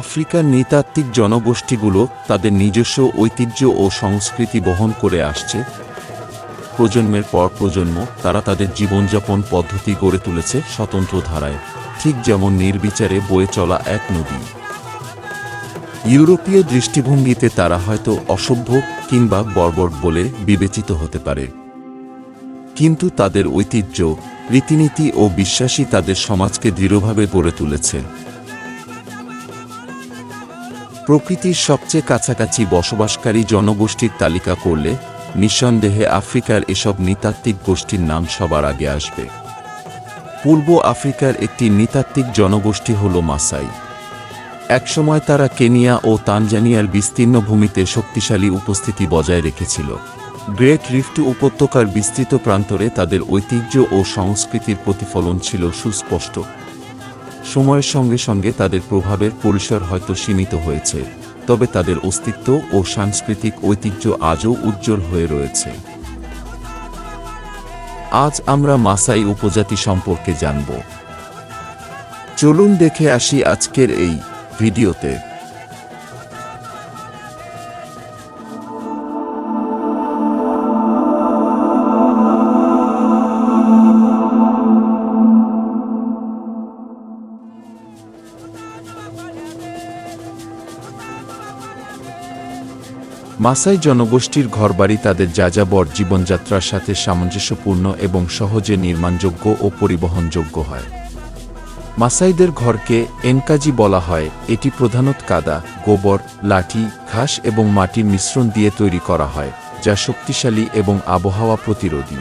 আফ্রিকার নৃতাত্ত্বিক জনগোষ্ঠীগুলো তাদের নিজস্ব ঐতিহ্য ও সংস্কৃতি বহন করে আসছে। প্রজন্মের পর প্রজন্ম তারা তাদের জীবনযাপন পদ্ধতি গড়ে তুলেছে স্বতন্ত্র ধারায়, ঠিক যেমন নির্বিচারে বয়ে চলা এক নদী। ইউরোপীয় দৃষ্টিভঙ্গিতে তারা হয়তো অসভ্য কিংবা বর্বর বলে বিবেচিত হতে পারে। কিন্তু তাদের ঐতিহ্য, রীতিনীতি ও বিশ্বাসী তাদের সমাজকে দৃঢ়ভাবে গড়ে তুলেছে। প্রকৃতির সবচেয়ে কাছাকাছি বসবাসকারী জনগোষ্ঠীর তালিকা করলে নিঃসন্দেহে আফ্রিকার এসব নৃতাত্ত্বিক গোষ্ঠীর নাম সবার আগে আসবে। পূর্ব আফ্রিকার একটি নৃতাত্ত্বিক জনগোষ্ঠী হল মাসাই। একসময় তারা কেনিয়া ও তানজানিয়ার বিস্তীর্ণ ভূমিতে শক্তিশালী উপস্থিতি বজায় রেখেছিল। গ্রেট রিফট উপত্যকার বিস্তৃত প্রান্তরে তাদের ঐতিহ্য ও সংস্কৃতির প্রতিফলন ছিল সুস্পষ্ট। সময়ের সঙ্গে সঙ্গে তাদের প্রভাবের পরিসর হয়তো সীমিত হয়েছে, তবে তাদের অস্তিত্ব ও সাংস্কৃতিক ঐতিহ্য আজও উজ্জ্বল হয়ে রয়েছে। আজ আমরা মাসাই উপজাতি সম্পর্কে জানব। চলুন দেখে আসি আজকের এই ভিডিওতে। মাসাই জনগোষ্ঠীর ঘরবাড়ি তাদের যাযাবর জীবনযাত্রার সাথে সামঞ্জস্যপূর্ণ এবং সহজে নির্মাণযোগ্য ও পরিবহনযোগ্য হয়। মাসাইদের ঘরকে এনকাজি বলা হয়। এটি প্রধানত কাদা, গোবর, লাঠি, ঘাস এবং মাটির মিশ্রণ দিয়ে তৈরি করা হয়, যা শক্তিশালী এবং আবহাওয়া প্রতিরোধী।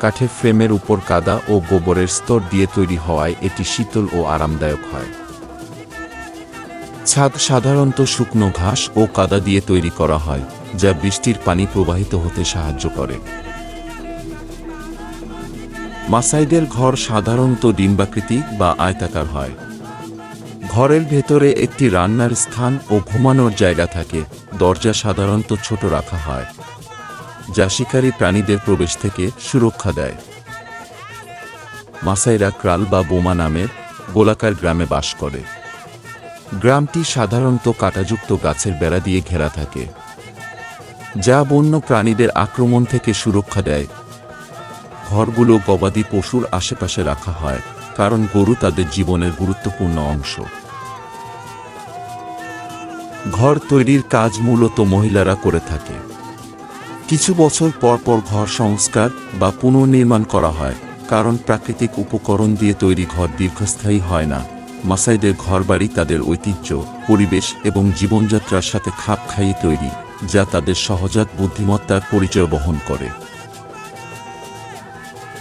কাঠের ফ্রেমের উপর কাদা ও গোবরের স্তর দিয়ে তৈরি হওয়ায় এটি শীতল ও আরামদায়ক হয়। ছাদ সাধারণত শুকনো ঘাস ও কাদা দিয়ে তৈরি করা হয়, যা বৃষ্টির পানি প্রবাহিত হতে সাহায্য করে। মাসাইদের ঘর সাধারণত ডিম্বাকৃতি বা আয়তাকার হয়। ঘরের ভেতরে একটি রান্নার স্থান ও ঘুমানোর জায়গা থাকে, দরজা সাধারণত ছোট রাখা হয়, যা শিকারী প্রাণীদের প্রবেশ থেকে সুরক্ষা দেয়। মাসাইরা ক্রাল বা বোমা নামের গোলাকার গ্রামে বাস করে। গ্রামটি সাধারণত কাটাযুক্ত গাছের বেড়া দিয়ে ঘেরা থাকে, যা বন্য প্রাণীদের আক্রমণ থেকে সুরক্ষা দেয়। ঘরগুলো গবাদি পশুর আশেপাশে রাখা হয়, কারণ গরু তাদের জীবনের গুরুত্বপূর্ণ অংশ। ঘর তৈরির কাজ মূলত মহিলারা করে থাকে। কিছু বছর পর পর ঘর সংস্কার বা পুনর্নির্মাণ করা হয়, কারণ প্রাকৃতিক উপকরণ দিয়ে তৈরি ঘর দীর্ঘস্থায়ী হয় না। মাসাইদের ঘরবাড়ি তাদের ঐতিহ্য, পরিবেশ এবং জীবনযাত্রার সাথে খাপ খাইয়ে তৈরি, যা তাদের সহজাত বুদ্ধিমত্তার পরিচয় বহন করে।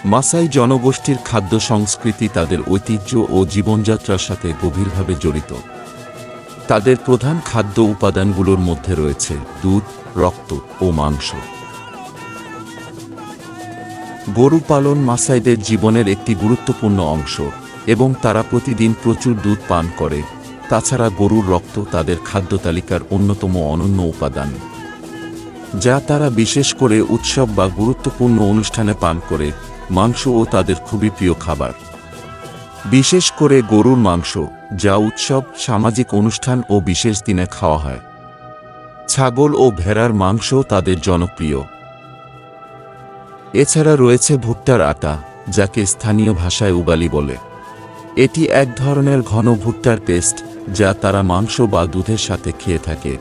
মাসাই জনগোষ্ঠীর খাদ্য সংস্কৃতি তাদের ঐতিহ্য ও জীবনযাত্রার সাথে গভীরভাবে জড়িত। তাদের প্রধান খাদ্য উপাদানগুলোর মধ্যে রয়েছে দুধ, রক্ত ও মাংস। গরু পালন মাসাইদের জীবনের একটি গুরুত্বপূর্ণ অংশ। এবং তারা প্রতিদিন প্রচুর দুধ পান করে। তাছাড়া গরুর রক্ত তাদের খাদ্য তালিকার অন্যতম অনন্য উপাদান। যা তারা বিশেষ করে উৎসব বা গুরুত্বপূর্ণ অনুষ্ঠানে পান করে, মাংস ও তাদের খুবই প্রিয় খাবার। বিশেষ করে গরুর মাংস, যা উৎসব, সামাজিক অনুষ্ঠান ও বিশেষ দিনে খাওয়া হয়। ছাগল ও ভেড়ার মাংস তাদের জনপ্রিয়। এছাড়া রয়েছে ভুট্টার আটা, যাকে স্থানীয় ভাষায় উগালি বলে। এটি এক ধরনের ঘন ভুট্টার পেস্ট, যা তারা মাংস বা দুধের সাথে খেয়ে থাকে।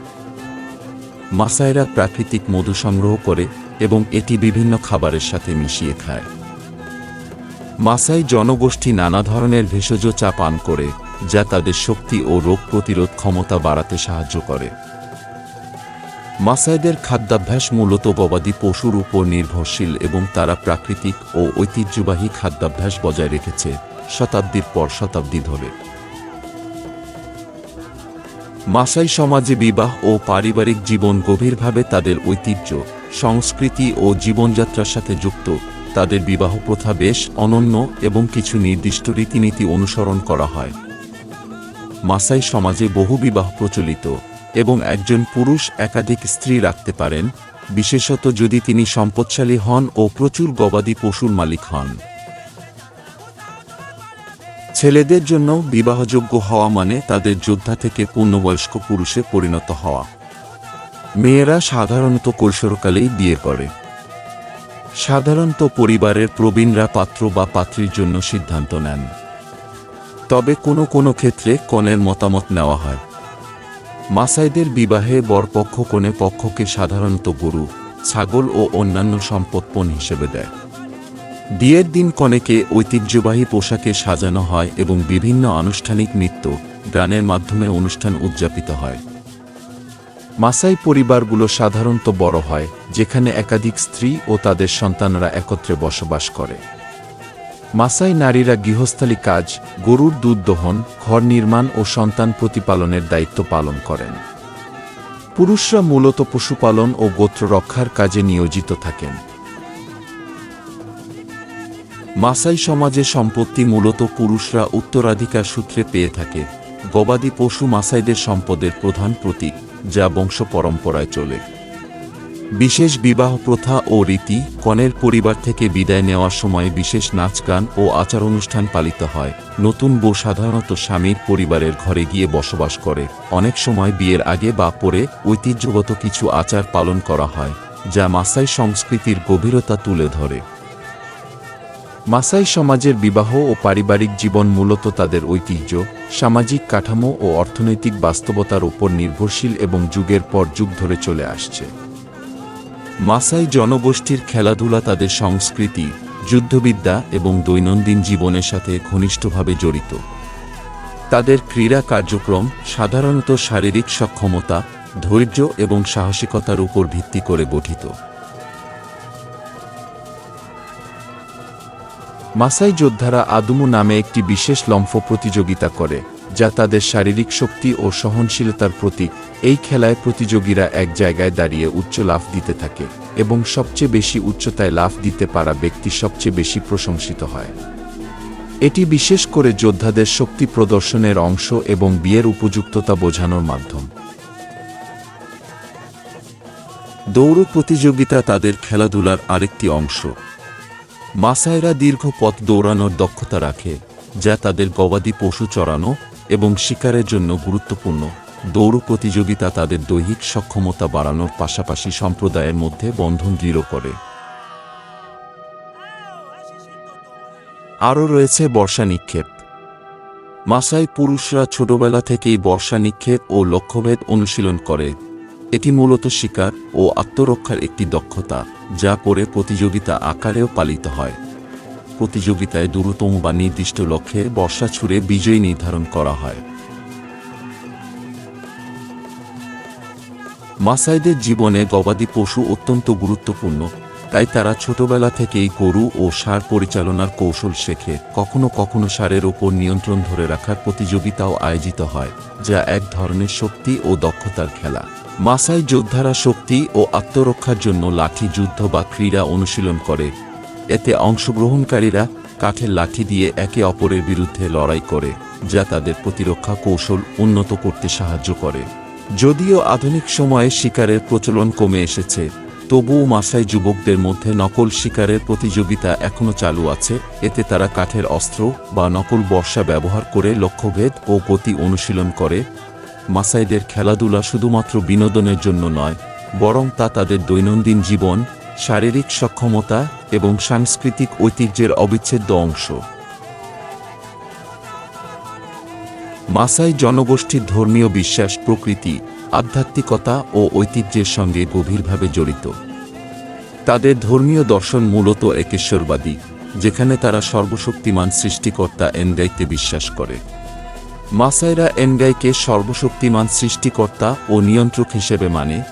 মাসাইরা প্রাকৃতিক মধু সংগ্রহ করে এবং এটি বিভিন্ন খাবারের সাথে মিশিয়ে খায়। মাসাই জনগোষ্ঠী নানা ধরনের ভেষজ চা পান করে, যা তাদের শক্তি ও রোগ প্রতিরোধ ক্ষমতা বাড়াতে সাহায্য করে। মাসাইদের খাদ্যাভ্যাস মূলত গবাদি পশুর উপর নির্ভরশীল এবং তারা প্রাকৃতিক ও ঐতিহ্যবাহী খাদ্যাভ্যাস বজায় রেখেছে। শতাব্দীর পর শতাব্দী ধরে। মাসাই সমাজে বিবাহ ও পারিবারিক জীবন গভীরভাবে তাদের ঐতিহ্য, সংস্কৃতি ও জীবনযাত্রার সাথে যুক্ত, তাদের বিবাহ প্রথা বেশ অনন্য এবং কিছু নির্দিষ্ট রীতিনীতি অনুসরণ করা হয়। মাসাই সমাজে বহু বিবাহ প্রচলিত এবং একজন পুরুষ একাধিক স্ত্রী রাখতে পারেন, বিশেষত যদি তিনি সম্পদশালী হন ও প্রচুর গবাদি পশুর মালিক হন। ছেলেদের জন্য বিবাহযোগ্য হওয়া মানে তাদের যোদ্ধা থেকে পূর্ণবয়স্ক পুরুষে পরিণত হওয়া। মেয়েরা সাধারণত কৈশোরকালেই বিয়ে করে। সাধারণত পরিবারের প্রবীণরা পাত্র বা পাত্রীর জন্য সিদ্ধান্ত নেন। তবে কোনো কোনো ক্ষেত্রে কনের মতামত নেওয়া হয়। মাসাইদের বিবাহে বরপক্ষ কনে পক্ষকে সাধারণত গরু, ছাগল ও অন্যান্য সম্পদপণ হিসেবে দেয়। বিয়ের দিন কনেকে ঐতিহ্যবাহী পোশাকে সাজানো হয় এবং বিভিন্ন আনুষ্ঠানিক নৃত্য, গানের মাধ্যমে অনুষ্ঠান উদযাপিত হয়। মাসাই পরিবারগুলো সাধারণত বড় হয়, যেখানে একাধিক স্ত্রী ও তাদের সন্তানরা একত্রে বসবাস করে। মাসাই নারীরা গৃহস্থালী কাজ, গরুর দুধ দহন, ঘর নির্মাণ ও সন্তান প্রতিপালনের দায়িত্ব পালন করেন। পুরুষরা মূলত পশুপালন ও গোত্র রক্ষার কাজে নিয়োজিত থাকেন। মাসাই সমাজে সম্পত্তি মূলত পুরুষরা উত্তরাধিকার সূত্রে পেয়ে থাকে। গবাদি পশু মাসাইদের সম্পদের প্রধান প্রতীক, যা বংশ পরম্পরায় চলে। বিশেষ বিবাহ প্রথা ও রীতি, কনের পরিবার থেকে বিদায় নেওয়ার সময় বিশেষ নাচ গান ও আচার অনুষ্ঠান পালিত হয়। নতুন বউ সাধারণত স্বামীর পরিবারের ঘরে গিয়ে বসবাস করে। অনেক সময় বিয়ের আগে বা পরে ঐতিহ্যগত কিছু আচার পালন করা হয়, যা মাসাই সংস্কৃতির গভীরতা তুলে ধরে। মাসাই সমাজের বিবাহ ও পারিবারিক জীবন মূলত তাদের ঐতিহ্য, সামাজিক কাঠামো ও অর্থনৈতিক বাস্তবতার উপর নির্ভরশীল এবং যুগের পর যুগ ধরে চলে আসছে। মাসাই জনগোষ্ঠীর খেলাধুলা তাদের সংস্কৃতি, যুদ্ধবিদ্যা এবং দৈনন্দিন জীবনের সাথে ঘনিষ্ঠভাবে জড়িত। তাদের ক্রীড়া কার্যক্রম সাধারণত শারীরিক সক্ষমতা, ধৈর্য এবং সাহসিকতার উপর ভিত্তি করে গঠিত। মাসাই যোদ্ধারা আদুমু নামে একটি বিশেষ লম্ফ প্রতিযোগিতা করে, যা তাদের শারীরিক শক্তি ও সহনশীলতার প্রতীক। এই খেলায় প্রতিযোগীরা এক জায়গায় দাঁড়িয়ে উচ্চ লাফ দিতে থাকে এবং সবচেয়ে বেশি উচ্চতায় লাফ দিতে পারা ব্যক্তি সবচেয়ে বেশি প্রশংসিত হয়। এটি বিশেষ করে যোদ্ধাদের শক্তি প্রদর্শনের অংশ এবং বিয়ের উপযুক্ততা বোঝানোর মাধ্যম। দৌড় প্রতিযোগিতা তাদের খেলাধুলার আরেকটি অংশ। মাসায়রা দীর্ঘ পথ দৌড়ানোর দক্ষতা রাখে, যা তাদের গবাদি পশু চড়ানো এবং শিকারের জন্য গুরুত্বপূর্ণ। দৌড় প্রতিযোগিতা তাদের দৈহিক সক্ষমতা বাড়ানোর পাশাপাশি সম্প্রদায়ের মধ্যে বন্ধন দৃঢ় করে। আরও রয়েছে বর্ষা নিক্ষেপ। মাসাই পুরুষরা ছোটবেলা থেকেই বর্ষা নিক্ষেপ ও লক্ষ্যভেদ অনুশীলন করে। এটি মূলত শিকার ও আত্মরক্ষার একটি দক্ষতা, যা করে প্রতিযোগিতা আকারেও পালিত হয়। প্রতিযোগিতায় দ্রুততম বা নির্দিষ্ট লক্ষ্যে বর্ষা ছুড়ে বিজয়ী নির্ধারণ করা হয়। মাসাইদের জীবনে গবাদি পশু অত্যন্ত গুরুত্বপূর্ণ তাই তারা ছোটবেলা থেকেই গরু ও সার পরিচালনার কৌশল শেখে। কখনো কখনো সারের ওপর নিয়ন্ত্রণ ধরে রাখার প্রতিযোগিতাও আয়োজিত হয়, যা এক ধরনের শক্তি ও দক্ষতার খেলা। মাসাই যোদ্ধারা শক্তি ও আত্মরক্ষার জন্য লাঠি যুদ্ধ বা ক্রীড়া অনুশীলন করে। এতে অংশগ্রহণকারীরা কাঠের লাঠি দিয়ে একে অপরের বিরুদ্ধে লড়াই করে, যা তাদের প্রতিরক্ষা কৌশল উন্নত করতে সাহায্য করে। যদিও আধুনিক সময়ে শিকারের প্রচলন কমে এসেছে তবুও মাসাই যুবকদের মধ্যে নকল শিকারের প্রতিযোগিতা এখনও চালু আছে, এতে তারা কাঠের অস্ত্র বা নকল বর্ষা ব্যবহার করে লক্ষ্যভেদ ও গতি অনুশীলন করে। মাসাইদের খেলাধুলা শুধুমাত্র বিনোদনের জন্য নয়, বরং তা তাদের দৈনন্দিন জীবন, শারীরিক সক্ষমতা এবং সাংস্কৃতিক ঐতিহ্যের অবিচ্ছেদ্য অংশ। মাসাই জনগোষ্ঠীর ধর্মীয় বিশ্বাস প্রকৃতি আধ্যাত্মিকতা ও ঐতিহ্যের সঙ্গে গভীরভাবে জড়িত। তাদের ধর্মীয় দর্শন মূলত একেশ্বরবাদী, যেখানে তারা সর্বশক্তিমান সৃষ্টিকর্তা এনগাইতে বিশ্বাস করে। মাসাইরা এনগাইকে সর্বশক্তিমান সৃষ্টিকর্তা ও নিয়ন্ত্রক হিসেবে মানে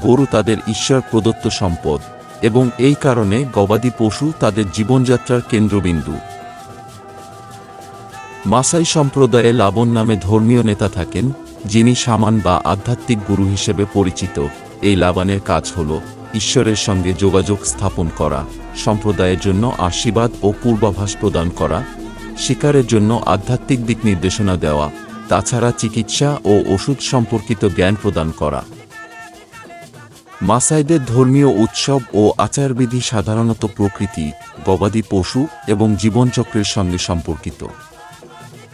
গরু তাদের ঈশ্বর প্রদত্ত সম্পদ এবং এই কারণে গবাদি পশু তাদের জীবনযাত্রার কেন্দ্রবিন্দু। মাসাই সম্প্রদায়ে লাবণ নামে ধর্মীয় নেতা থাকেন যিনি সামান বা আধ্যাত্মিক গুরু হিসেবে পরিচিত, এই লাবানের কাজ হল ঈশ্বরের সঙ্গে যোগাযোগ স্থাপন করা, সম্প্রদায়ের জন্য আশীর্বাদ ও পূর্বাভাস প্রদান করা, শিকারের জন্য আধ্যাত্মিক দিক নির্দেশনা দেওয়া, তাছাড়া চিকিৎসা ও ওষুধ সম্পর্কিত জ্ঞান প্রদান করা। মাসাইদের ধর্মীয় উৎসব ও আচারবিধি সাধারণত প্রকৃতি, গবাদি পশু এবং জীবনচক্রের সঙ্গে সম্পর্কিত।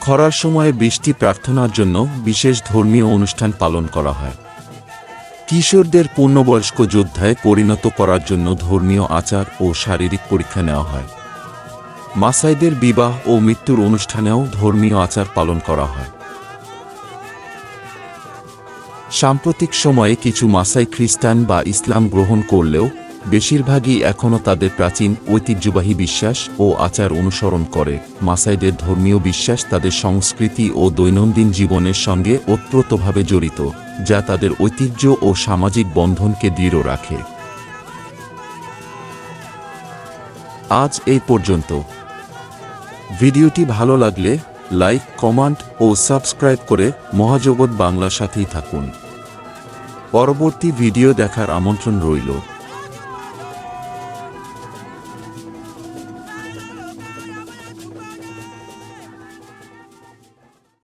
খরার সময়ে বৃষ্টি প্রার্থনার জন্য বিশেষ ধর্মীয় অনুষ্ঠান পালন করা হয়। কিশোরদের পূর্ণবয়স্ক যোদ্ধায় পরিণত করার জন্য ধর্মীয় আচার ও শারীরিক পরীক্ষা নেওয়া হয়। মাসাইদের বিবাহ ও মৃত্যুর অনুষ্ঠানেও ধর্মীয় আচার পালন করা হয়। সাম্প্রতিক সময়ে কিছু মাসাই খ্রিস্টান বা ইসলাম গ্রহণ করলেও বেশিরভাগই এখনও তাদের প্রাচীন ঐতিহ্যবাহী বিশ্বাস ও আচার অনুসরণ করে। মাসাইদের ধর্মীয় বিশ্বাস তাদের সংস্কৃতি ও দৈনন্দিন জীবনের সঙ্গে ওতপ্রোতভাবে জড়িত, যা তাদের ঐতিহ্য ও সামাজিক বন্ধনকে দৃঢ় রাখে। আজ এই পর্যন্ত। ভিডিওটি ভালো লাগলে লাইক, কমেন্ট ও সাবস্ক্রাইব করে মহাজগৎ বাংলার সাথেই থাকুন। পরবর্তী ভিডিও দেখার আমন্ত্রণ রইল।